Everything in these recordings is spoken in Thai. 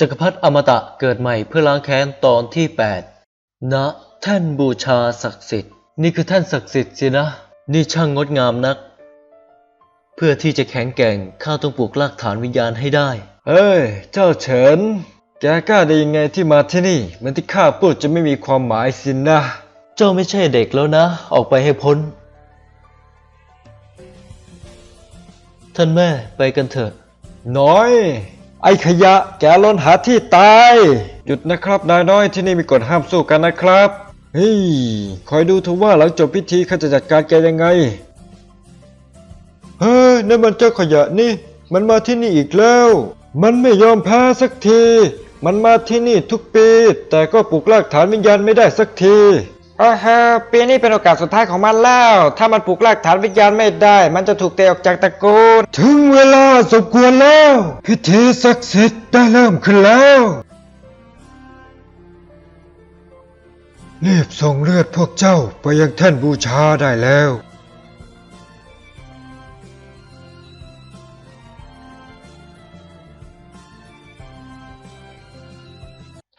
จักรพรรดิอมตะเกิดใหม่เพื่อล้างแค้นตอนที่ 8 ณ แท่นบูชาศักดิ์สิทธิ์ นี่คือแท่นศักดิ์สิทธิ์สินะ นี่ช่างงดงามนัก เพื่อที่จะแข็งแกร่งข้าต้องปลูกรากฐานวิญญาณให้ได้เฮ้ย เจ้าเฉิน แกกล้าได้ยังไงที่มาที่นี่เหมือนที่ข้าพูดจะไม่มีความหมายสินะ เจ้าไม่ใช่เด็กแล้วนะ ออกไปให้พ้น ท่านแม่ไปกันเถอะน้อย ไอ้ขยะแกล้นหาที่ตาย หยุดนะครับนายน้อยที่นี่มีกฎห้ามสู้กันนะครับเฮ้ยคอยดูเถอะว่าหลังจบพิธีเขาจะจัดการแกยังไง เฮ้ยนั่นมันเจ้าขยะนี่ มันมาที่นี่อีกแล้ว มันไม่ยอมแพ้สักที มันมาที่นี่ทุกปี แต่ก็ปลุกรากฐานวิญญาณไม่ได้สักที โอ้โหปีนี้เป็นโอกาสสุดท้ายของมันแล้ว ถ้ามันปลูกรากฐานวิญญาณไม่ได้ มันจะถูกเตะออกจากตระกูล ถึงเวลาสมควรแล้ว พิธีศักดิ์สิทธิ์ได้เริ่มขึ้นแล้ว รีบส่งเลือดพวกเจ้าไปยังแท่นบูชาได้แล้ว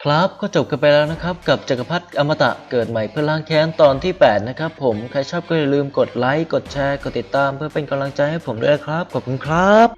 ครับก็จบกันไปแล้วนะครับ กับจักรพรรดิอมตะเกิดใหม่เพื่อล้างแค้นตอนที่ 8 นะครับผมใครชอบก็อย่าลืมกดไลค์กดแชร์กดติดตามเพื่อเป็นกำลังใจให้ผมด้วยครับขอบคุณครับ